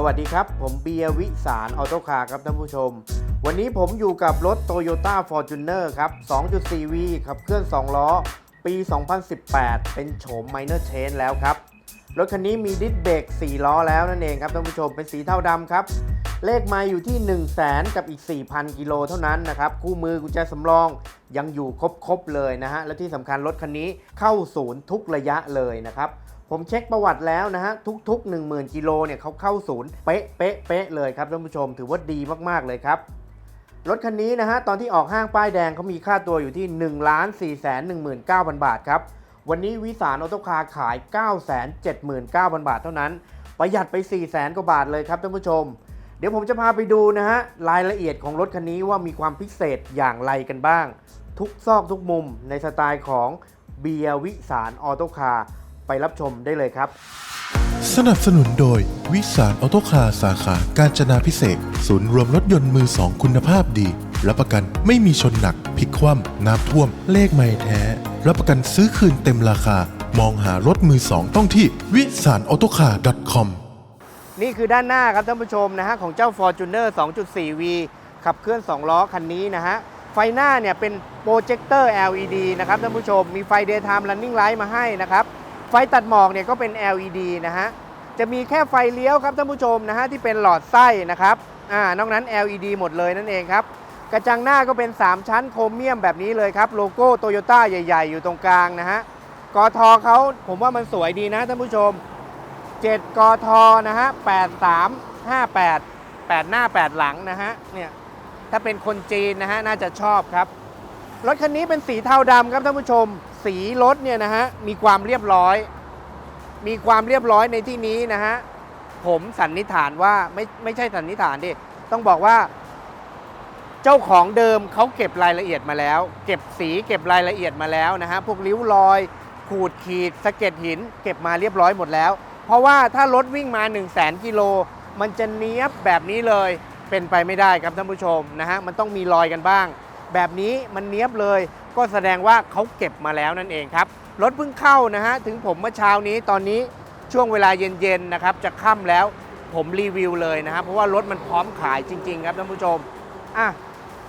สวัสดีครับ ผมเบียร์วิสารออโตคาร์ครับท่านผู้ชม วันนี้ผมอยู่กับรถ Toyota Fortuner ครับ 2.4V ขับเคลื่อน 2 ล้อ ปี 2018 เป็นโฉม Minor Change แล้วครับ รถคันนี้มีดิสเบรก4 ล้อแล้วนั่นเองครับท่านผู้ชมเป็นสีเทาดำครับ เลขไมาอยู่ที่ 1 0 0 0 0แสนกับอีก 4,000 กิโลเท่านั้นนะครับ คู่มือกุญแจสำรองยังอยู่ครบๆเลยนะฮะ และที่สำคัญรถคันนี้เข้าศูนย์ทุกระยะเลยนะครับ ผมเช็คประวัติแล้วนะฮะ ทุก ๆ 10,000กิโลเนี่ยเขาเข้าศูนย์เป๊ะเป๊ะเป๊ะเลยครับท่านผู้ชมถือว่าดีมากๆเลยครับรถคันนี้นะฮะตอนที่ออกห้างป้ายแดงเขามีค่าตัวอยู่ที่ 1 4 1 9 0 0 0บาทครับ วันนี้วิสารออโตคาขาย 979,000 บาทเท่านั้น ประหยัดไป 4 0 0 0 0 กว่าบาทเลยครับท่านผู้ชม เดี๋ยวผมจะพาไปดูนะฮะรายละเอียดของรถคันนี้ว่ามีความพิเศษอย่างไรกันบ้าง ทุกซอกทุกมุมในสไตล์ของเบียร์วิสารออโตคา ไปรับชมได้เลยครับ สนับสนุนโดย วิสารออโตคาร์สาขาการจนาพิเศษกศูนย์รวมรถยนต์มือสองคุณภาพดีรับประกันไม่มีชนหนักพลิกคว่ำน้ำท่วม เลขไม่แท้ รับประกันซื้อคืนเต็มราคา มองหารถมือสองต้องที่วิสารออโตคาร์ .com นี่คือด้านหน้าครับท่านผู้ชมนะฮะของเจ้า Fortuner 2.4V ขับเคลื่อน 2 ล้อคันนี้นะฮะ ไฟหน้าเนี่ยเป็นโปรเจคเตอร์ LED นะครับท่านผู้ชมมีไฟ Daytime Running Light มาให้นะครับ ไฟตัดหมอกเนี่ยก็เป็น LED นะฮะ จะมีแค่ไฟเลี้ยวครับท่านผู้ชมนะฮะที่เป็นหลอดไส้นะครับ อ่านอกนั้น LED หมดเลยนั่นเองครับ กระจังหน้าก็เป็น 3 ชั้นโครเมียมแบบนี้เลยครับ โลโก้โตโยต้าใหญ่ ๆ อยู่ตรงกลางนะฮะกทเขาผมว่ามันสวยดีนะท่านผู้ชม 7กทนะฮะ 8358 8 หน้า 8 หลังนะฮะ เนี่ย ถ้าเป็นคนจีนนะฮะน่าจะชอบครับ รถคันนี้เป็นสีเทาดำครับท่านผู้ชม สีรถเนี่ยนะฮะมีความเรียบร้อย มีความเรียบร้อยในที่นี้นะฮะผมสันนิษฐานว่าไม่ไม่ใช่สันนิษฐานดิต้องบอกว่า เจ้าของเดิมเขาเก็บรายละเอียดมาแล้ว เก็บสีเก็บรายละเอียดมาแล้วนะฮะพวกริ้วรอย ขูดขีดสะเก็ดหิน เก็บมาเรียบร้อยหมดแล้ว เพราะว่าถ้ารถวิ่งมา 1 0 0 0 0แกิโลมันจะเนี้ยบแบบนี้เลยเป็นไปไม่ได้ครับท่านผู้ชมนะฮะมันต้องมีรอยกันบ้าง แบบนี้มันเนี้ยบเลย ก็แสดงว่าเขาเก็บมาแล้วนั่นเองครับ รถเพิ่งเข้านะฮะ ถึงผมเมื่อเช้านี้ตอนนี้ช่วงเวลาเย็นๆนะครับ จะค่ำแล้วผมรีวิวเลยนะครับ เพราะว่ารถมันพร้อมขายจริง ๆ ครับท่านผู้ชมอะ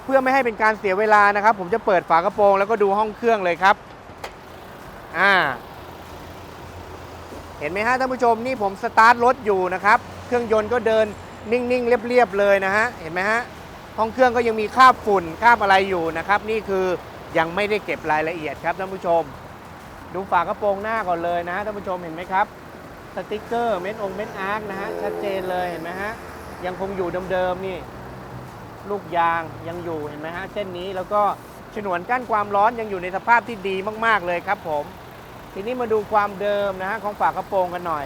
เพื่อไม่ให้เป็นการเสียเวลานะครับ ผมจะเปิดฝากระโปรงแล้วก็ดูห้องเครื่องเลยครับอ่าเห็นไหมฮะท่านผู้ชมนี่ผมสตาร์ทรถอยู่นะครับ เครื่องยนต์ก็เดินนิ่งๆ เรียบๆเลยนะฮะเห็นไหมฮะห้องเครื่องก็ยังมีคราบฝุ่นคราบอะไรอยู่นะครับ นี่คือ ยังไม่ได้เก็บรายละเอียดครับท่านผู้ชม ดูฝากระโปรงหน้าก่อนเลยนะท่านผู้ชมเห็นไหมครับ สติกเกอร์เม็ดองเม็ดอาร์คนะฮะชัดเจนเลยเห็นไหมฮะยังคงอยู่เดิมๆนี่ ลูกยางยังอยู่เห็นไหมฮะเส้นนี้แล้วก็ฉนวนกั้นความร้อนยังอยู่ในสภาพที่ดีมาก ๆเลยครับผม ทีนี้มาดูความเดิมนะฮะของฝากระโปรงกันหน่อย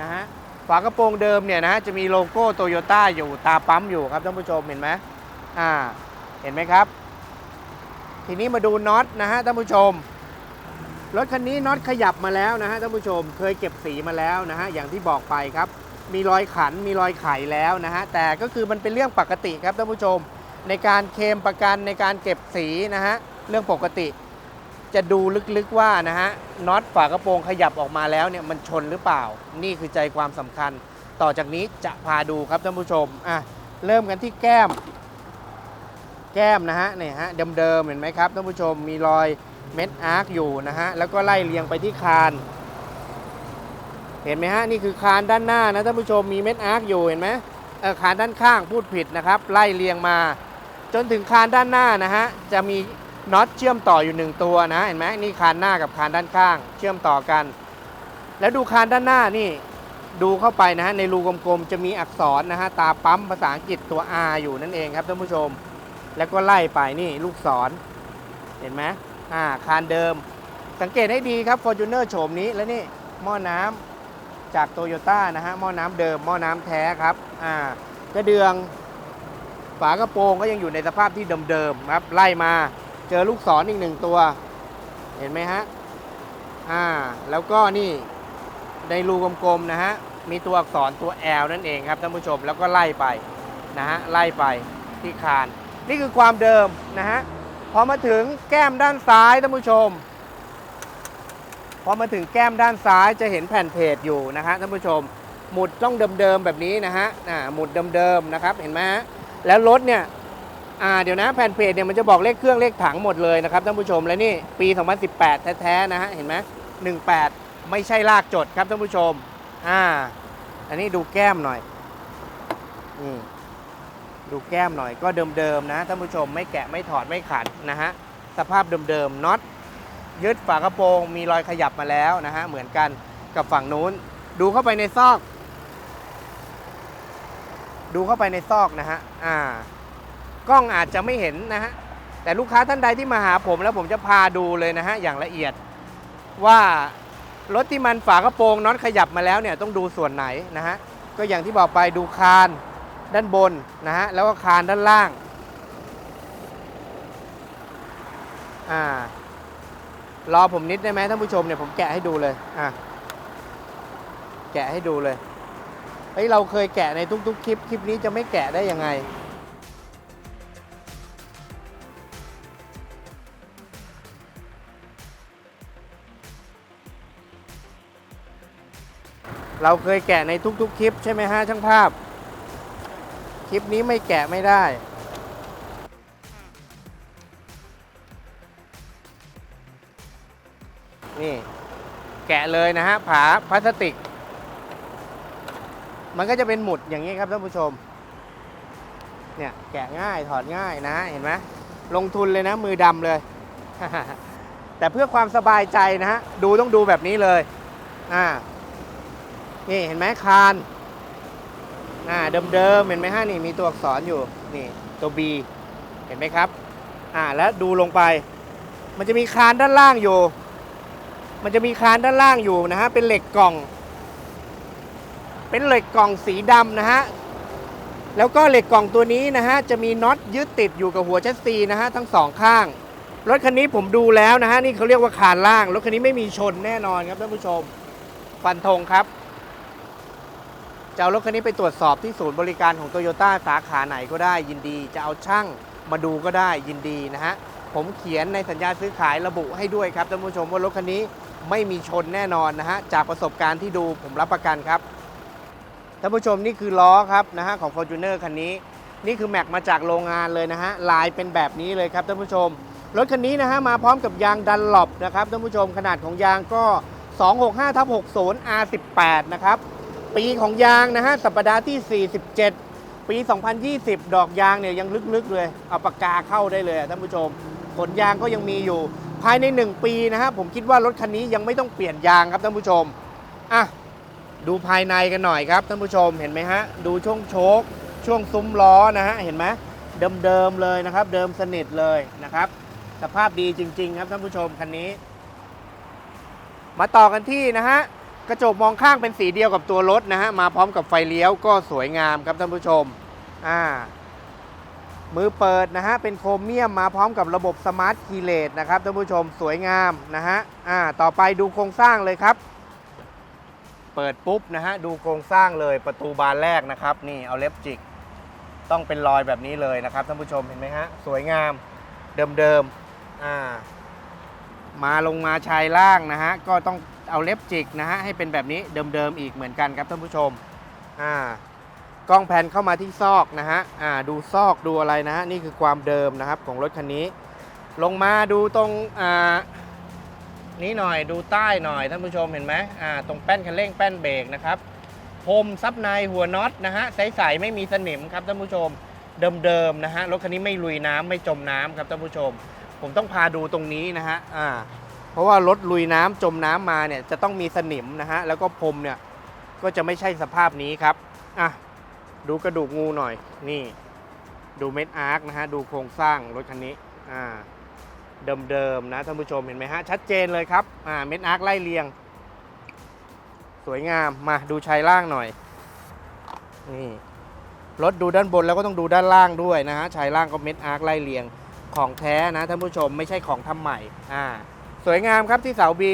นะฮะฝากระโปรงเดิมเนี่ยนะฮะจะมีโลโก้โตโยต้าอยู่ตาปั๊มอยู่ครับท่านผู้ชมเห็นไหมอ่าเห็นไหมครับ ทีนี้มาดูน็อตนะฮะท่านผู้ชม รถคันนี้น็อตขยับมาแล้วนะฮะท่านผู้ชม เคยเก็บสีมาแล้วนะฮะอย่างที่บอกไปครับ มีรอยขันมีรอยไขแล้วนะฮะแต่ก็คือมันเป็นเรื่องปกติครับท่านผู้ชม ในการเคมประกันในการเก็บสีนะฮะเรื่องปกติ จะดูลึกๆว่านะฮะน็อตฝากระโปรงขยับออกมาแล้วเนี่ยมันชนหรือเปล่า นี่คือใจความสำคัญ ต่อจากนี้จะพาดูครับท่านผู้ชมอะเริ่มกันที่แก้ม แก้มนะฮะเนี่ยฮะเดิมๆเห็นไหมครับท่านผู้ชมมีรอยเม็ดอาร์คอยู่นะฮะแล้วก็ไล่เรียงไปที่คาน เห็นไหมฮะนี่คือคานด้านหน้านะท่านผู้ชมมีเม็ดอาร์คอยู่เห็นไหมเออคานด้านข้างพูดผิดนะครับ ไล่เรียงมา จนถึงคานด้านหน้านะฮะจะมีน็อตเชื่อมต่ออยู่หนึ่งตัวนะเห็นไหมนี่คานหน้ากับคานด้านข้าง เชื่อมต่อกัน แล้วดูคานด้านหน้านี่ดูเข้าไปนะฮะในรูกลมๆจะมีอักษรนะฮะตาปั๊มภาษาอังกฤษตัว R อยู่นั่นเองครับท่านผู้ชม แล้วก็ไล่ไปนี่ลูกศร เห็นไหมอ่าคานเดิม สังเกตให้ดีครับ Fortuner โฉมนี้แล้วนี่หม้อน้ำจากโตโยต้านะฮะหม้อน้ำเดิมหม้อน้ำแท้ครับอ่ากระเดือง ฝากระโปรงก็ยังอยู่ในสภาพที่เดิมๆครับ ไล่มาเจอลูกศรออีกหนึ่งตัว เห็นไหมฮะอ่าแล้วก็นี่ในรูกลมๆนะฮะมีตัวอักษรตัว L นั่นเองครับท่านผู้ชมแล้วก็ไล่ไปนะฮะไล่ไปที่คาน นี่คือความเดิมนะฮะพอมาถึงแก้มด้านซ้ายท่านผู้ชม พอมาถึงแก้มด้านซ้ายจะเห็นแผ่นเพจอยู่นะฮะท่านผู้ชม หมุดต้องเดิมๆแบบนี้นะฮะอ่าหมุดเดิมๆนะครับเห็นไหมฮะแล้วรถเนี่ยอ่าเดี๋ยวนะแผ่นเพจเนี่ยมันจะบอกเลขเครื่องเลขถังหมดเลยนะครับท่านผู้ชมและนี่ปี 2018 แท้ๆนะฮะเห็นไหม18 ไม่ใช่ลากจดครับท่านผู้ชมอ่าอันนี้ดูแก้มหน่อยอืม ดูแก้มหน่อยก็เดิมๆนะท่านผู้ชมไม่แกะไม่ถอดไม่ขัดนะฮะสภาพเดิมๆน็อตยึดฝากระโปรงมีรอยขยับมาแล้วนะฮะเหมือนกันกับฝั่งนู้น ดูเข้าไปในซอก ดูเข้าไปในซอกนะฮะอ่ากล้องอาจจะไม่เห็นนะฮะแต่ลูกค้าท่านใดที่มาหาผมแล้วผมจะพาดูเลยนะฮะอย่างละเอียดว่ารถที่มันฝากระโปรงน็อตขยับมาแล้วเนี่ยต้องดูส่วนไหนนะฮะก็อย่างที่บอกไปดูคาน ด้านบนนะฮะแล้วก็คานด้านล่างอ่ารอผมนิดได้ไหมท่านผู้ชมเนี่ยผมแกะให้ดูเลยอะแกะให้ดูเลยเฮ้ยเราเคยแกะในทุกๆคลิปคลิปนี้จะไม่แกะได้ยังไงเราเคยแกะในทุกๆ คลิปใช่ไหมฮะช่างภาพ คลิปนี้ไม่แกะไม่ได้นี่แกะเลยนะฮะผาพลาสติก มันก็จะเป็นหมุดอย่างนี้ครับท่านผู้ชม เนี่ยแกะง่ายถอดง่ายนะเห็นไหมลงทุนเลยนะมือดำเลย แต่เพื่อความสบายใจนะฮะดูต้องดูแบบนี้เลยอ่านี่เห็นไหมคาน อ่าเดิมๆเห็นไหมฮะนี่มีตัวอักษรอยู่นี่ตัว B เห็นไหมครับอ่าแล้วดูลงไป มันจะมีคานด้านล่างอยู่ มันจะมีคานด้านล่างอยู่นะฮะเป็นเหล็กกล่อง เป็นเหล็กกล่องสีดำนะฮะแล้วก็เหล็กกล่องตัวนี้นะฮะจะมีน็อตยึดติดอยู่กับหัวแชสซีนะฮะทั้งสองข้างรถคันนี้ผมดูแล้วนะฮะนี่เขาเรียกว่าคานล่างรถคันนี้ไม่มีชนแน่นอนครับท่านผู้ชมฟันธงครับ จะเอารถคันนี้ไปตรวจสอบที่ศูนย์บริการของโตโยต้าสาขาไหนก็ได้ยินดี จะเอาช่างมาดูก็ได้ยินดีนะฮะ ผมเขียนในสัญญาซื้อขายระบุให้ด้วยครับท่านผู้ชมว่ารถคันนี้ไม่มีชนแน่นอนนะฮะ จากประสบการณ์ที่ดูผมรับประกันครับท่านผู้ชมนี่คือล้อครับนะฮะของ f o r t u n e r คันนี้ นี่คือแม็กมาจากโรงงานเลยนะฮะลายเป็นแบบนี้เลยครับท่านผู้ชมรถคันนี้นะฮะมาพร้อมกับยางดันหลบนะครับท่านผู้ชมขนาดของยางก็ 265ทับ60 R18 นะครับ ปีของยางนะฮะ สัปดาห์ที่ 47 ปี 2020 ดอกยางเนี่ยยังลึกๆเลย เอาปากกาเข้าได้เลยท่านผู้ชม ผลยางก็ยังมีอยู่ ภายใน 1 ปีนะฮะ ผมคิดว่ารถคันนี้ยังไม่ต้องเปลี่ยนยางครับท่านผู้ชม อะ ดูภายในกันหน่อยครับท่านผู้ชม เห็นไหมฮะ ดูช่วงโชค ช่วงซุ้มล้อนะฮะ เห็นไหมเดิมๆเลยนะครับ เดิมสนิทเลยนะครับ สภาพดีจริง ๆ ครับท่านผู้ชมคันนี้ มาต่อกันที่นะฮะ กระจกมองข้างเป็นสีเดียวกับตัวรถนะฮะ มาพร้อมกับไฟเลี้ยวก็สวยงามครับท่านผู้ชม อ่า มือเปิดนะฮะ เป็นโครเมียมมาพร้อมกับระบบสมาร์ทคีเลสนะครับท่านผู้ชมสวยงามนะฮะ อ่า ต่อไปดูโครงสร้างเลยครับ เปิดปุ๊บนะฮะ ดูโครงสร้างเลยประตูบานแรกนะครับ นี่เอาเล็บจิก ต้องเป็นรอยแบบนี้เลยนะครับท่านผู้ชมเห็นไหมฮะ สวยงาม เดิมๆ อ่า มาลงมาชายล่างนะฮะ ก็ต้อง เอาเล็บจิกนะฮะให้เป็นแบบนี้เดิมๆอีกเหมือนกันครับท่านผู้ชมอ่ากล้องแพนเข้ามาที่ซอกนะฮะอ่าดูซอกดูอะไรนะฮะนี่คือความเดิมนะครับของรถคันนี้ ลงมาดูตรงอ่านี้หน่อยดูใต้หน่อยท่านผู้ชมเห็นไหมอ่าตรงแป้นคันเร่งแป้นเบรกนะครับพรมซับในหัวน็อตนะฮะใสๆไม่มีสนิมครับท่านผู้ชมเดิมๆนะฮะรถคันนี้ไม่ลุยน้ำไม่จมน้ำครับท่านผู้ชม ผมต้องพาดูตรงนี้นะฮะอ่า เพราะว่ารถลุยน้ำจมน้ำมาเนี่ยจะต้องมีสนิมนะฮะแล้วก็พรมเนี่ยก็จะไม่ใช่สภาพนี้ครับอะดูกระดูกงูหน่อยนี่ ดูเม็ดอาร์คนะฮะดูโครงสร้างรถคันนี้อ่าเดิมๆนะท่านผู้ชมเห็นไหมฮะชัดเจนเลยครับอ่าเม็ดอาร์คไล่เรียง สวยงามมาดูชายล่างหน่อยนี่รถดูด้านบนแล้วก็ต้องดูด้านล่างด้วยนะฮะชายล่างก็เม็ดอาร์คไล่เรียงของแท้นะท่านผู้ชมไม่ใช่ของทำใหม่อ่า สวยงามครับที่เสาบี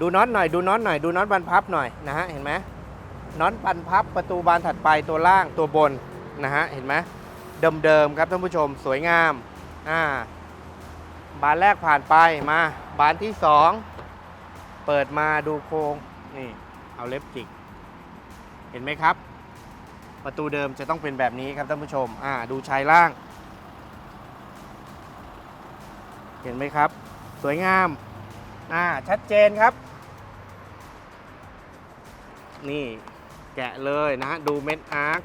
ดูน็อตหน่อยดูน็อตหน่อยดูน็อตบานพับหน่อยนะฮะเห็นไหมน็อตบานพับประตูบานถัดไปตัวล่างตัวบนนะฮะเห็นไหมเดิมๆครับท่านผู้ชมสวยงามอ่าบานแรกผ่านไปมา บานที่สองเปิดมาดูโครงนี่เอาเล็บจิก เห็นไหมครับ ประตูเดิมจะต้องเป็นแบบนี้ครับท่านผู้ชมอ่าดูชายล่าง เห็นไหมครับ สวยงาม อ่า ชัดเจนครับ นี่แกะเลยนะฮะ ดูเม็ดอาร์ค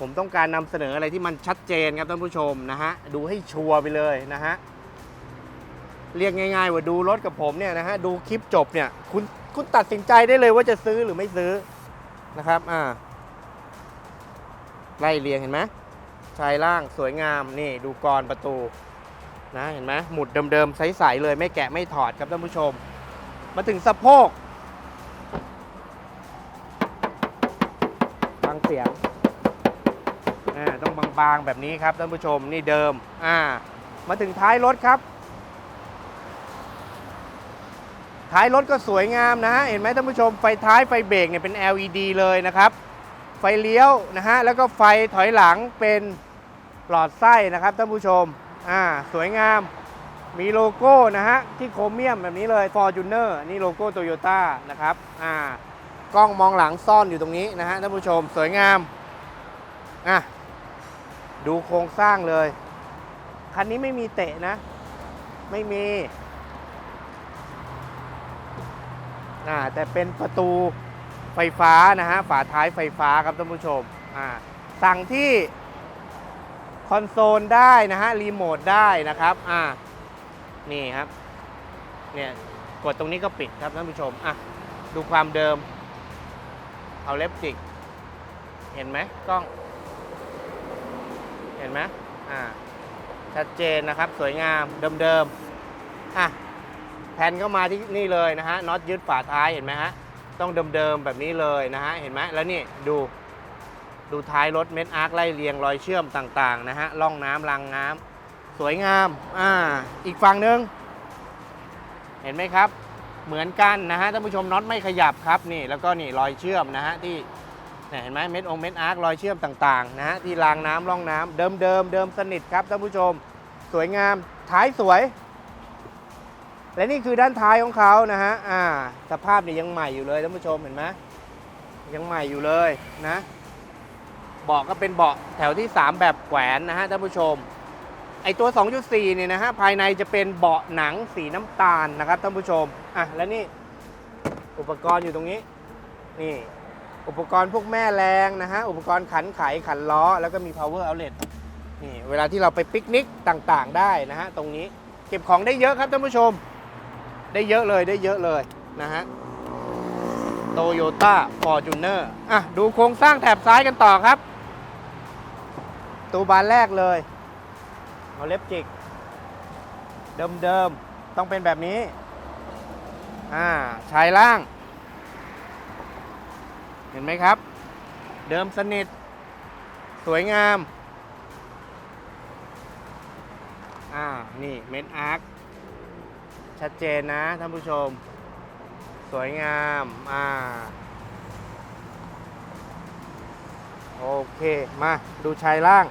ผมต้องการนำเสนออะไรที่มันชัดเจนครับท่านผู้ชมนะฮะ ดูให้ชัวร์ไปเลยนะฮะ เรียกง่ายๆว่าดูรถกับผมเนี่ยนะฮะ ดูคลิปจบเนี่ย คุณคุณตัดสินใจได้เลยว่าจะซื้อหรือไม่ซื้อนะครับ อ่า ไล่เรียงเห็นไหมชายล่างสวยงาม นี่ดูกรประตู นะเห็นไหมหมุดเดิมๆใสๆเลยไม่แกะไม่ถอดครับท่านผู้ชม มาถึงสะโพกฟังเสียงอ่าต้องบางๆแบบนี้ครับท่านผู้ชมนี่เดิมอ่ามาถึงท้ายรถครับ ท้ายรถก็สวยงามนะฮะเห็นไหมท่านผู้ชมไฟท้ายไฟเบรกเนี่ยเป็น LED เลยนะครับไฟเลี้ยวนะฮะแล้วก็ไฟถอยหลังเป็นหลอดไส้นะครับท่านผู้ชม อ่าสวยงาม มีโลโก้นะฮะที่โครเมียมแบบนี้เลย Fortuner นี่โลโก้โตโยต้านะครับอ่ากล้องมองหลังซ่อนอยู่ตรงนี้นะฮะท่านผู้ชมสวยงามอะดูโครงสร้างเลย คันนี้ไม่มีเตะนะ ไม่มีอ่าแต่เป็นประตูไฟฟ้านะฮะฝาท้ายไฟฟ้าครับท่านผู้ชมอ่าสั่งที่ คอนโซลได้นะฮะรีโมทได้นะครับอ่านี่ครับเนี่ยกดตรงนี้ก็ปิดครับท่านผู้ชมอะดูความเดิม เอาเล็บจิก เห็นไหมกล้อง เห็นไหมอ่าชัดเจนนะครับสวยงามเดิมๆอะแผ่นก็มาที่นี่เลยนะฮะน็อตยึดฝาท้ายเห็นไหมฮะต้องเดิมๆแบบนี้เลยนะฮะเห็นไหมแล้วนี่ดู ดูท้ายรถเม็ดอาร์คไล่เรียงรอยเชื่อมต่างๆนะฮะร่องน้ำรางน้ำสวยงามอ่าอีกฝั่งหนึ่งเห็นไหมครับ เหมือนกันนะฮะท่านผู้ชมน็อตไม่ขยับครับนี่แล้วก็นี่รอยเชื่อมนะฮะที่เห็นไหมเม็ดองเม็ดอาร์ครอยเชื่อมต่างๆนะฮะที่รางน้ำร่องน้ำเดิมเดิมๆเดิมสนิทครับท่านผู้ชม สวยงามท้ายสวย และนี่คือด้านท้ายของเขานะฮะอ่าสภาพเนี่ยยังใหม่อยู่เลยท่านผู้ชมเห็นไหมยังใหม่อยู่เลยนะ บาะก็เป็นเบาะแถวที่ 3 แบบแขวนนะฮะท่านผู้ชม ไอตัว 2.4 เนี่ยนะฮะภายในจะเป็นเบาะหนังสีน้ำตาลนะครับท่านผู้ชมอะแล้วนี่อุปกรณ์อยู่ตรงนี้นี่อุปกรณ์พวกแม่แรงนะฮะอุปกรณ์ขันไขขันล้อ แล้วก็มี power outlet นี่เวลาที่เราไปปิกนิกต่างๆ ได้นะฮะตรงนี้เก็บของได้เยอะครับท่านผู้ชม ได้เยอะเลยได้เยอะเลยนะฮะโตโยต้าฟอร์จูเนอร์อะดูโครงสร้างแถบซ้ายกันต่อครับ ตูบานแรกเลยเอาเล็บจิก เดิมๆ ต้องเป็นแบบนี้ อ่าชายล่าง เห็นไหมครับ เดิมสนิท สวยงาม อ่า นี่เม็ดอาร์ค ชัดเจนนะท่านผู้ชม สวยงาม อ่า โอเคมาดูชายล่าง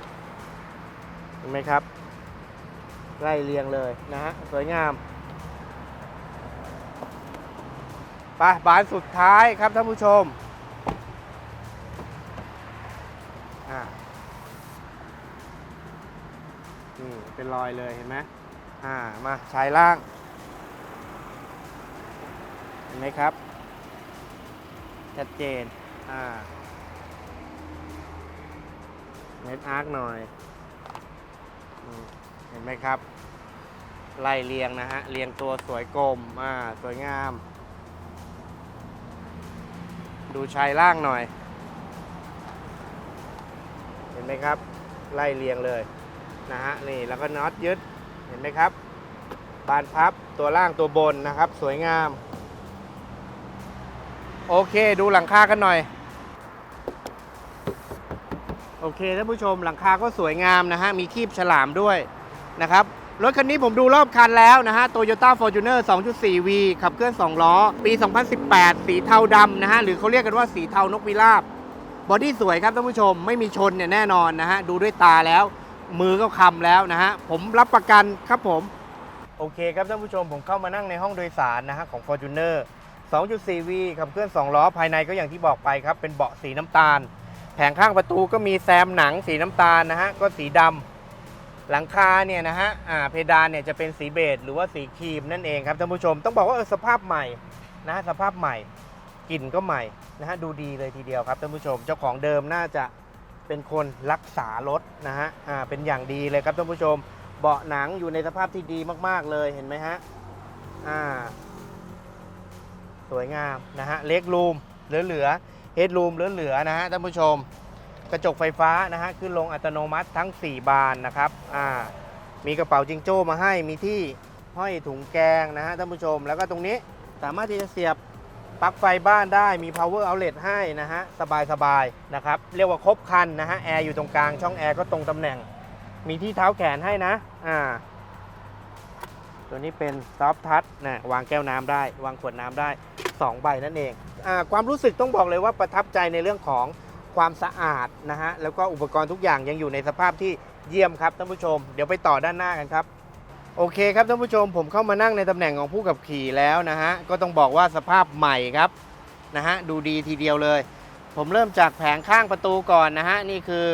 เห็นไหมครับ ไล่เรียงเลยนะฮะ สวยงามไปบานสุดท้ายครับท่านผู้ชมอ่านี่เป็นรอยเลยเห็นไหมอ่ามาชายล่าง เห็นไหมครับ ชัดเจนอ่า เม็ดอาร์คหน่อยอเห็นไหมครับ ไล่เรียงนะฮะ เรียงตัวสวยกลมอ่าสวยงาม ดูชายล่างหน่อย เห็นไหมครับ ไล่เรียงเลยนะฮะ นี่แล้วก็น็อตยึด เห็นไหมครับ บานพับตัวล่างตัวบนนะครับ สวยงาม โอเค ดูหลังคากันหน่อย โอเคท่านผู้ชมหลังคาก็สวยงามนะฮะ มีคีบฉลามด้วยนะครับ รถคันนี้ผมดูรอบคันแล้วนะฮะ Toyota Fortuner 2.4V ขับเคลื่อน 2 ล้อ ปี 2018 สีเทาดำนะฮะ หรือเขาเรียกกันว่าสีเทานกพิราบบอดี้สวยครับท่านผู้ชมไม่มีชนเนี่ยแน่นอนนะฮะ ดูด้วยตาแล้ว มือก็คำแล้วนะฮะ ผมรับประกันครับผม โอเคครับท่านผู้ชมผมเข้ามานั่งในห้องโดยสารนะฮะของ Fortuner 2.4V ขับเคลื่อน 2 ล้อ ภายในก็อย่างที่บอกไปครับเป็นเบาะสีน้ำตาล ผงข้างประตูก็มีแซมหนังสีน้ำตาลนะฮะก็สีดำหลังคาเนี่ยนะฮะอ่าเพดานเนี่ยจะเป็นสีเบจหรือว่าสีครีมนั่นเองครับท่านผู้ชมต้องบอกว่าสภาพใหม่นะสภาพใหม่กลิ่นก็ใหม่นะฮะดูดีเลยทีเดียวครับท่านผู้ชม เจ้าของเดิมน่าจะเป็นคนรักษารถนะฮะอ่าเป็นอย่างดีเลยครับท่านผู้ชม เบาะหนังอยู่ในสภาพที่ดีมากๆเลยเห็นไหมฮะอ่าสวยงามนะฮะเล็กรูมเหลือๆ เฮดรูมเหลือๆนะฮะท่านผู้ชม กระจกไฟฟ้านะฮะขึ้นลงอัตโนมัติทั้ง 4 บานนะครับอ่ามีกระเป๋าจิงโจ้มาให้มีที่ห้อยถุงแกงนะฮะท่านผู้ชม แล้วก็ตรงนี้สามารถที่จะเสียบปลั๊กไฟบ้านได้มี power outlet ให้นะฮะสบายๆนะครับ เรียกว่าครบครันนะฮะแอร์อยู่ตรงกลางช่องแอร์ก็ตรงตำแหน่ง มีที่เท้าแขนให้นะอ่าตัวนี้เป็นซอฟทัชนะวางแก้วน้ำได้ วางขวดน้ำได้ 2 ใบนั่นเอง ความรู้สึกต้องบอกเลยว่าประทับใจในเรื่องของความสะอาดนะฮะแล้วก็อุปกรณ์ทุกอย่างยังอยู่ในสภาพที่เยี่ยมครับท่านผู้ชม เดี๋ยวไปต่อด้านหน้ากันครับโอเคครับท่านผู้ชมผมเข้ามานั่งในตำแหน่งของผู้ขับขี่แล้วนะฮะก็ต้องบอกว่าสภาพใหม่ครับนะฮะดูดีทีเดียวเลย ผมเริ่มจากแผงข้างประตูก่อนนะฮะนี่คือ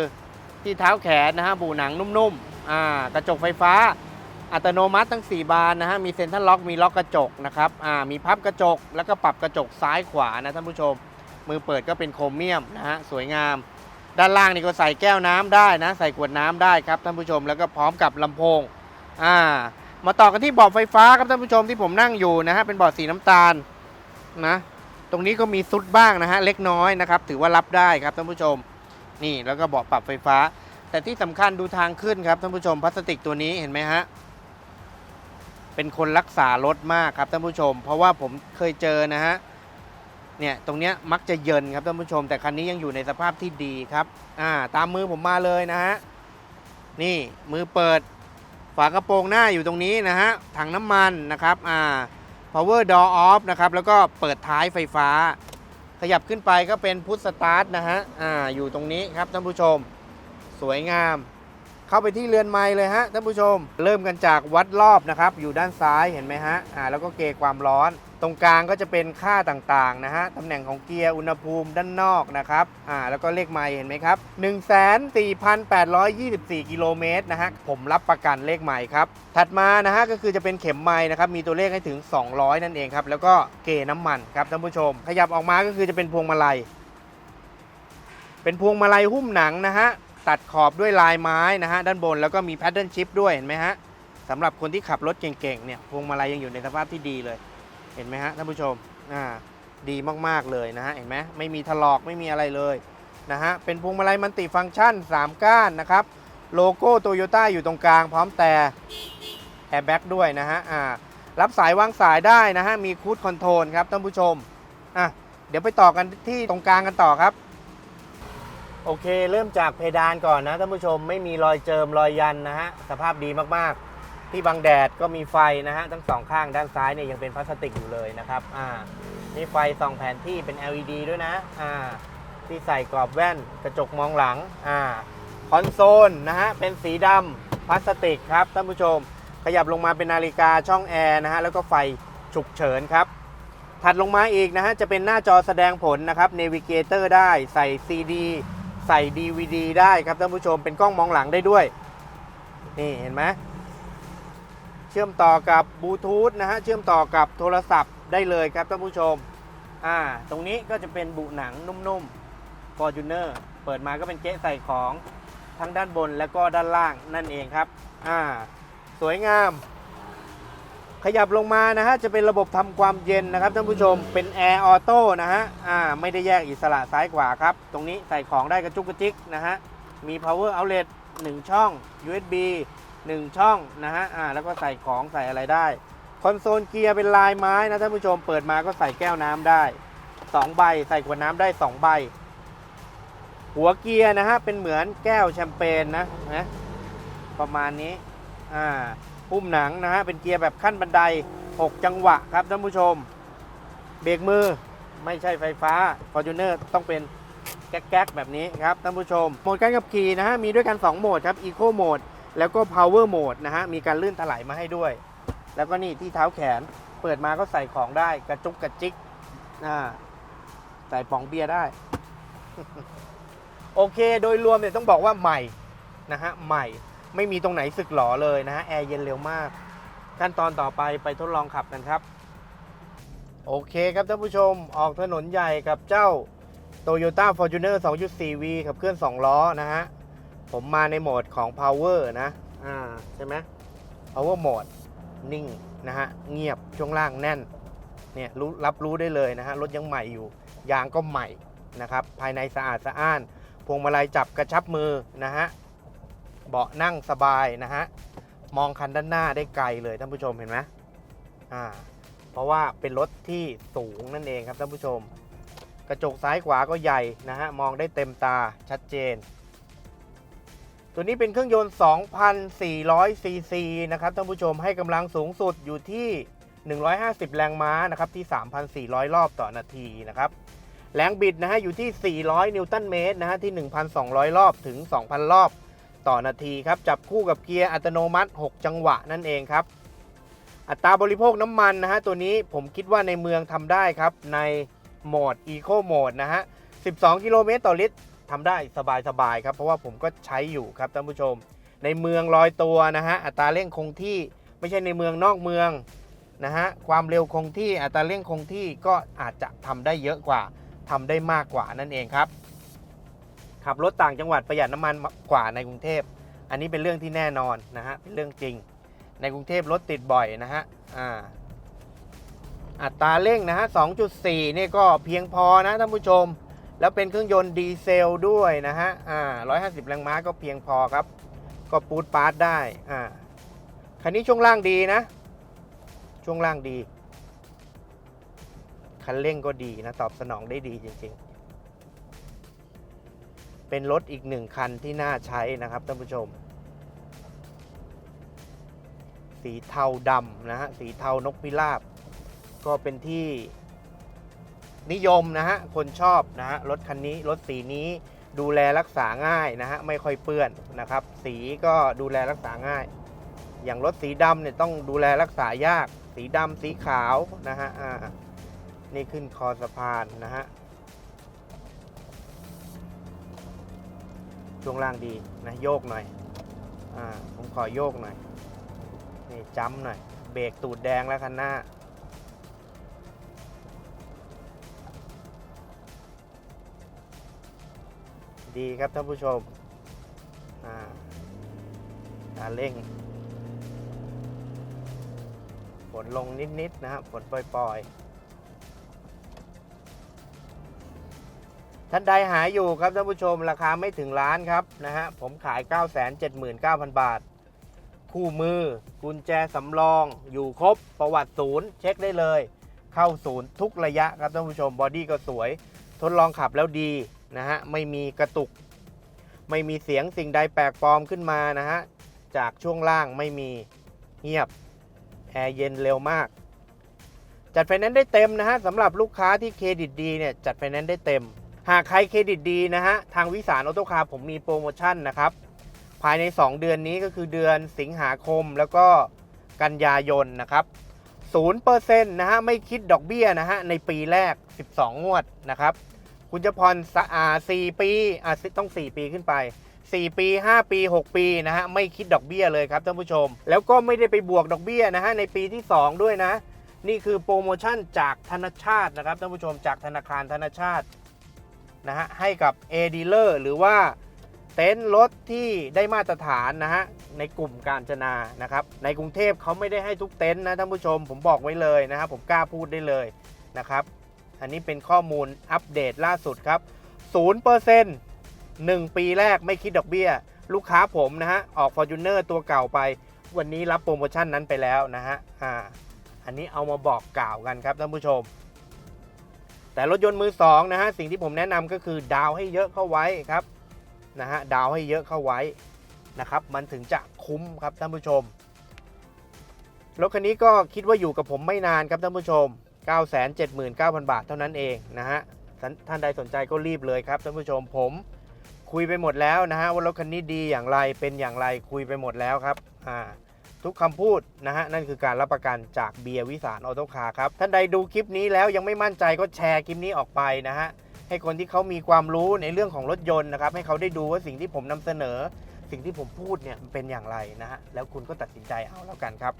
ที่เท้าแขนนะฮะบูหนังนุ่มๆอ่ากระจกไฟฟ้า อัตโนมัติทั้ง 4 บานนะฮะ มีเซ็นทรัลล็อก มีล็อกกระจกนะครับ อ่า มีพับกระจก แล้วก็ปรับกระจกซ้ายขวานะท่านผู้ชม มือเปิดก็เป็นโครเมียมนะฮะ สวยงาม ด้านล่างนี่ก็ใส่แก้วน้ำได้นะ ใส่ขวดน้ำได้ครับท่านผู้ชม แล้วก็พร้อมกับลำโพง อ่า มาต่อกันที่เบาะไฟฟ้าครับท่านผู้ชมที่ผมนั่งอยู่นะฮะ เป็นเบาะสีน้ำตาลนะ ตรงนี้ก็มีซุดบ้างนะฮะ เล็กน้อยนะครับ ถือว่ารับได้ครับท่านผู้ชม นี่ แล้วก็เบาะปรับไฟฟ้า แต่ที่สำคัญดูทางขึ้นครับท่านผู้ชม พลาสติกตัวนี้เห็นไหมฮะ เป็นคนรักษารถมากครับท่านผู้ชม เพราะว่าผมเคยเจอนะฮะเนี่ยตรงเนี้ยมักจะเยินครับท่านผู้ชม แต่คันนี้ยังอยู่ในสภาพที่ดีครับอ่าตามมือผมมาเลยนะฮะนี่มือเปิดฝากระโปรงหน้าอยู่ตรงนี้นะฮะถังน้ำมันนะครับอ่า power door off นะครับแล้วก็เปิดท้ายไฟฟ้า ขยับขึ้นไปก็เป็นพุทสตาร์ทนะฮะอ่าอยู่ตรงนี้ครับท่านผู้ชม สวยงาม เข้าไปที่เรือนไม้เลยฮะท่านผู้ชม เริ่มกันจากวัดรอบนะครับ อยู่ด้านซ้ายเห็นไหมฮะอ่าแล้วก็เกจความร้อน ตรงกลางก็จะเป็นค่าต่างๆนะฮะตำแหน่งของเกียร์อุณหภูมิด้านนอกนะครับอ่าแล้วก็เลขไมล์เห็นไหมครับ 1,4824 กิโลเมตรนะฮะผมรับประกันเลขไมล์ครับถัดมานะฮะก็คือจะเป็นเข็มไม้นะครับมีตัวเลขให้ถึง 200 นั่นเองครับแล้วก็เกยน้ำมันครับท่านผู้ชม ขยับออกมาก็คือจะเป็นพวงมาลัยเป็นพวงมาลัยหุ้มหนังนะฮะ ตัดขอบด้วยลายไม้นะฮะด้านบนแล้วก็มีแพดเดิลชิพด้วยเห็นไหมฮะสำหรับคนที่ขับรถเก่งๆเนี่ยพวงมาลัยยังอยู่ในสภาพที่ดีเลย เห็นไหมฮะท่านผู้ชมอ่าดีมากๆเลยนะฮะเห็นไหมไม่มีถลอกไม่มีอะไรเลยนะฮะเป็นพวงมาลัยมัลติฟังก์ชัน 3 ก้านนะครับโลโก้โตโยต้าอยู่ตรงกลางพร้อมแต่แอร์แบ็กด้วยนะฮะอ่ารับสายวางสายได้นะฮะมีคูดคอนโทรลครับท่านผู้ชมอะเดี๋ยวไปต่อกันที่ตรงกลางกันต่อครับ โอเค เริ่มจากเพดานก่อนนะท่านผู้ชมไม่มีรอยเจิมรอยยันนะฮะสภาพดีมากๆ ที่บังแดดก็มีไฟนะฮะทั้งสองข้างด้านซ้ายเนี่ยยังเป็นพลาสติกอยู่เลยนะครับอ่ามีไฟส่องแผนที่เป็น LED ด้วยนะอ่าที่ใส่กรอบแว่นกระจกมองหลังอ่าคอนโซลนะฮะเป็นสีดำพลาสติกครับท่านผู้ชม ขยับลงมาเป็นนาฬิกาช่องแอร์นะฮะแล้วก็ไฟฉุกเฉินครับถัดลงมาอีกนะฮะจะเป็นหน้าจอแสดงผลนะครับ Navigator ได้ใส่ CD ใส่ DVD ได้ครับท่านผู้ชมเป็นกล้องมองหลังได้ด้วย นี่เห็นไหมเชื่อมต่อกับบลูทูธนะฮะเชื่อมต่อกับโทรศัพท์ได้เลยครับท่านผู้ชมอ่าตรงนี้ก็จะเป็นบุหนังนุ่มๆ Fortuner เปิดมาก็เป็นเก๊ะใส่ของทั้งด้านบนแล้วก็ด้านล่างนั่นเองครับอ่าสวยงาม ขยับลงมานะฮะจะเป็นระบบทำความเย็นนะครับท่านผู้ชมเป็นแอร์ออโต้นะฮะอ่าไม่ได้แยกอิสระซ้ายขวาครับ ตรงนี้ใส่ของได้กระจุกกระจิกนะฮะมี power outlet 1 ช่อง USB 1 ช่องนะฮะอ่าแล้วก็ใส่ของใส่อะไรได้คอนโซลเกียร์เป็นลายไม้นะท่านผู้ชมเปิดมาก็ใส่แก้วน้ำได้ 2 ใบ ใส่ขวดน้ำได้ 2 ใบ หัวเกียร์นะฮะเป็นเหมือนแก้วแชมเปญนะนะประมาณนี้อ่า ปุ่มหนังนะฮะเป็นเกียร์แบบขั้นบันได 6 จังหวะครับท่านผู้ชม เบรกมือไม่ใช่ไฟฟ้า Fortuner ต้องเป็นแก๊กๆแบบนี้ครับท่านผู้ชม โหมดการขับขี่นะฮะมีด้วยกัน 2 โหมดครับ Eco Mode แล้วก็ Power Mode นะฮะมีการลื่นถลายมาให้ด้วย แล้วก็นี่ที่เท้าแขนเปิดมาก็ใส่ของได้กระจุกกระจิกอ่าใส่ป๋องเบียร์ได้ โอเคโดยรวมเนี่ยต้องบอกว่าใหม่นะฮะใหม่ ไม่มีตรงไหนสึกหรอเลยนะฮะแอร์เย็นเร็วมาก ขั้นตอนต่อไปไปทดลองขับกันครับ โอเคครับท่านผู้ชมออกถนนใหญ่กับเจ้า Toyota Fortuner 2.4V ขับเคลื่อน 2 ล้อนะฮะ ผมมาในโหมดของ Power นะ อ่า ใช่ไหม Power Mode นิ่งนะฮะ เงียบช่วงล่างแน่น เนี่ยรู้รับรู้ได้เลยนะฮะ รถยังใหม่อยู่ ยางก็ใหม่นะครับ ภายในสะอาดสะอ้าน พวงมาลัยจับกระชับมือนะฮะ เบาะนั่งสบายนะฮะ มองคันด้านหน้าได้ไกลเลยท่านผู้ชมเห็นไหมอ่า เพราะว่าเป็นรถที่สูงนั่นเองครับท่านผู้ชม กระจกซ้ายขวาก็ใหญ่นะฮะ มองได้เต็มตาชัดเจน ตัวนี้เป็นเครื่องยนต์ 2,400 ซีซีนะครับท่านผู้ชมให้กำลังสูงสุดอยู่ที่ 150 แรงม้านะครับที่ 3,400 รอบต่อนาทีนะครับแรงบิดนะฮะอยู่ที่ 400 นิวตันเมตรนะฮะที่ 1,200 รอบถึง 2,000 รอบ ต่อนาทีครับ จับคู่กับเกียร์อัตโนมัติ 6 จังหวะนั่นเองครับ อัตราบริโภคน้ำมันนะฮะตัวนี้ผมคิดว่าในเมืองทำได้ครับ ในโหมด Eco Mode นะฮะ 12 กิโลเมตรต่อลิตรทำได้สบายๆครับ เพราะว่าผมก็ใช้อยู่ครับท่านผู้ชม ในเมืองลอยตัวนะฮะอัตราเร่งคงที่ไม่ใช่ในเมืองนอกเมืองนะฮะความเร็วคงที่อัตราเร่งคงที่ก็อาจจะทำได้เยอะกว่าทำได้มากกว่านั่นเองครับ ขับรถต่างจังหวัดประหยัดน้ำมันกว่าในกรุงเทพ อันนี้เป็นเรื่องที่แน่นอนนะฮะเป็นเรื่องจริง ในกรุงเทพรถติดบ่อยนะฮะอ่าอัตราเร่งนะฮะ 2.4 นี่ก็เพียงพอนะท่านผู้ชม แล้วเป็นเครื่องยนต์ดีเซลด้วยนะฮะ อ่า 150 แรงม้าก็เพียงพอครับ ก็ปูดปาร์ตได้ อ่า คันนี้ช่วงล่างดีนะ ช่วงล่างดี คันเร่งก็ดีนะ ตอบสนองได้ดีจริง ๆ เป็นรถอีกหนึ่งคันที่น่าใช้นะครับท่านผู้ชม สีเทาดำนะฮะสีเทานกพิราบ ก็เป็นที่นิยมนะฮะคนชอบนะฮะรถคันนี้รถสีนี้ดูแลรักษาง่ายนะฮะไม่ค่อยเปื้อนนะครับ สีก็ดูแลรักษาง่าย อย่างรถสีดำเนี่ยต้องดูแลรักษายาก สีดำสีขาวนะฮะอ่านี่ขึ้นคอสะพานนะฮะ ช่วงล่างดีนะโยกหน่อยอ่าผมขอโยกหน่อยนี่จ้ำหน่อยเบรกตูดแดงแล้วคันหน้าดีครับท่านผู้ชมอ่าการเร่งฝนลงนิด ๆ นะครับฝนปล่อย ๆ ท่านใดหายอยู่ครับท่านผู้ชมราคาไม่ถึงล้านครับนะฮะผมขาย 979,000 บาท คู่มือ กุญแจสำรอง อยู่ครบประวัติศูนย์ เช็คได้เลย เข้าศูนย์ทุกระยะครับท่านผู้ชมบอดี้ก็สวย ทดลองขับแล้วดีนะฮะไม่มีกระตุก ไม่มีเสียงสิ่งใดแปลกปลอมขึ้นมานะฮะจากช่วงล่างไม่มีเงียบแอร์เย็นเร็วมาก จัดไฟแนนซ์ได้เต็มนะฮะสำหรับลูกค้าที่เครดิตดีเนี่ยจัดไฟแนนซ์ได้เต็ม หากใครเครดิตดีนะฮะ ทางวิสารออโต้คาร์ผมมีโปรโมชั่นนะครับ ภายใน 2 เดือนนี้ก็คือเดือนสิงหาคมแล้วก็กันยายนนะครับ0%นะฮะ ไม่คิดดอกเบี้ยนะฮะ ในปีแรก 12 งวดนะครับ คุณจะผ่อนสะอา4ปีอะต้อง 4 ปีขึ้นไป 4 ปี 5 ปี 6 ปีนะฮะ ไม่คิดดอกเบี้ยเลยครับท่านผู้ชม แล้วก็ไม่ได้ไปบวกดอกเบี้ยนะฮะ ในปีที่ 2 ด้วยนะ นี่คือโปรโมชั่นจากธนาชาตินะครับท่านผู้ชมจากธนาคารธนาชาติ นะฮะให้กับ a d e a l e r หรือว่าเต็นท์รถที่ได้มาตรฐานนะฮะในกลุ่มการจนานะครับในกรุงเทพเขาไม่ได้ให้ทุกเต็นท์นะท่านผู้ชมผมบอกไว้เลยนะครับผมกล้าพูดได้เลยนะครับ อันนี้เป็นข้อมูลอัปเดตล่าสุดครับ0% 1 ปีแรกไม่คิดดอกเบี้ย ลูกค้าผมนะฮะ ออก Fortuner ตัวเก่าไป วันนี้รับโปรโมชั่นนั้นไปแล้วนะฮะอ่าอันนี้เอามาบอกกล่าวกันครับท่านผู้ชม แต่รถยนต์มือสองนะฮะสิ่งที่ผมแนะนำก็คือดาวให้เยอะเข้าไว้ครับนะฮะดาวให้เยอะเข้าไว้นะครับ มันถึงจะคุ้มครับท่านผู้ชมรถคันนี้ก็คิดว่าอยู่กับผมไม่นานครับท่านผู้ชม 979,000 บาทเท่านั้นเองนะฮะท่านใดสนใจก็รีบเลยครับท่านผู้ชมผมคุยไปหมดแล้วนะฮะว่ารถคันนี้ดีอย่างไรเป็นอย่างไรคุยไปหมดแล้วครับอ่า ทุกคำพูดนะฮะ นั่นคือการรับประกันจากเบียร์วิสารออโต้คาร์ครับ ท่านใดดูคลิปนี้แล้วยังไม่มั่นใจก็แชร์คลิปนี้ออกไปนะฮะ ให้คนที่เขามีความรู้ในเรื่องของรถยนต์นะครับ ให้เขาได้ดูว่าสิ่งที่ผมนำเสนอ สิ่งที่ผมพูดเนี่ยเป็นอย่างไรนะฮะ แล้วคุณก็ตัดสินใจเอาแล้วกันครับ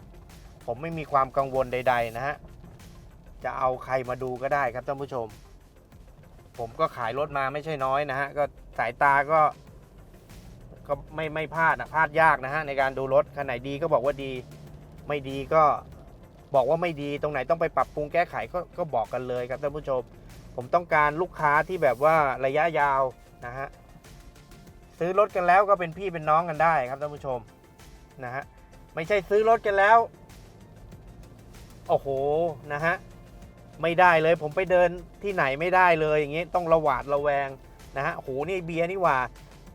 ผมไม่มีความกังวลใด ๆ นะฮะ จะเอาใครมาดูก็ได้ครับท่านผู้ชม ผมก็ขายรถมาไม่ใช่น้อยนะฮะ ก็สายตาก็ ก็ไม่ไม่พลาดอะพลาดยากนะฮะในการดูรถคันไหนดีก็บอกว่าดี ไม่ดีก็บอกว่าไม่ดีตรงไหนต้องไปปรับปรุงแก้ไขก็ก็บอกกันเลยครับท่านผู้ชม ผมต้องการลูกค้าที่แบบว่าระยะยาวนะฮะซื้อรถกันแล้วก็เป็นพี่เป็นน้องกันได้ครับท่านผู้ชมนะฮะไม่ใช่ซื้อรถกันแล้วโอ้โหนะฮะไม่ได้เลยผมไปเดินที่ไหนไม่ได้เลยอย่างงี้ต้องระหวาดระแวงนะฮะโหนี่เบียร์นี่ว่า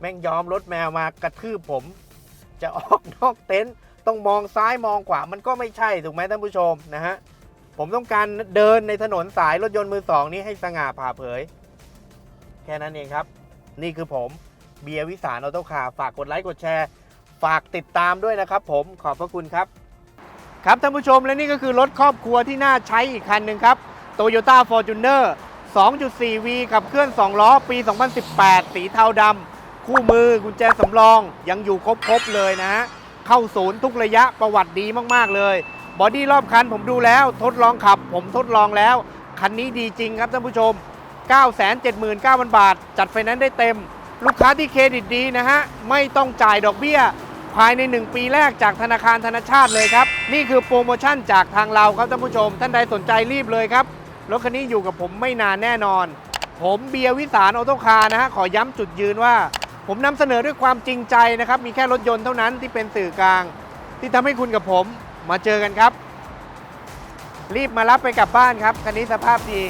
แม่งยอมรถแมวมากระทืบผม จะออกนอกเต็นท์ต้องมองซ้ายมองขวามันก็ไม่ใช่ถูกไหมท่านผู้ชมนะฮะผมต้องการเดินในถนนสายรถยนต์มือสองนี้ให้สง่าผ่าเผย แค่นั้นเองครับ นี่คือผมเบียร์วิสารออโต้คาฝากกดไลค์กดแชร์ ฝากติดตามด้วยนะครับผมขอบพระคุณครับ ครับท่านผู้ชมและนี่ก็คือรถครอบครัวที่น่าใช้อีกคันหนึ่งครับ Toyota Fortuner 2.4V ขับเคลื่อน 2 ล้อ ปี 2018 สีเทาดำ คู่มือกุญแจสำรองยังอยู่ครบๆเลยนะฮะเข้าศูนย์ทุกระยะประวัติดีมากๆเลย บอดี้รอบคันผมดูแล้ว ทดลองขับ ผมทดลองแล้ว คันนี้ดีจริงครับท่านผู้ชม 979,000 บาท จัดไฟแนนซ์ได้เต็ม ลูกค้าที่เครดิตดีนะฮะ ไม่ต้องจ่ายดอกเบี้ย ภายใน 1 ปีแรกจากธนาคารธนชาติเลยครับ นี่คือโปรโมชั่นจากทางเราครับท่านผู้ชม ท่านใดสนใจรีบเลยครับรถคันนี้อยู่กับผมไม่นานแน่นอน ผมเบียร์วิสารออโตคาร์นะฮะขอย้ำจุดยืนว่า ผมนำเสนอด้วยความจริงใจนะครับ มีแค่รถยนต์เท่านั้นที่เป็นสื่อกลาง ที่ทำให้คุณกับผมมาเจอกันครับ รีบมารับไปกลับบ้านครับคันนี้สภาพดี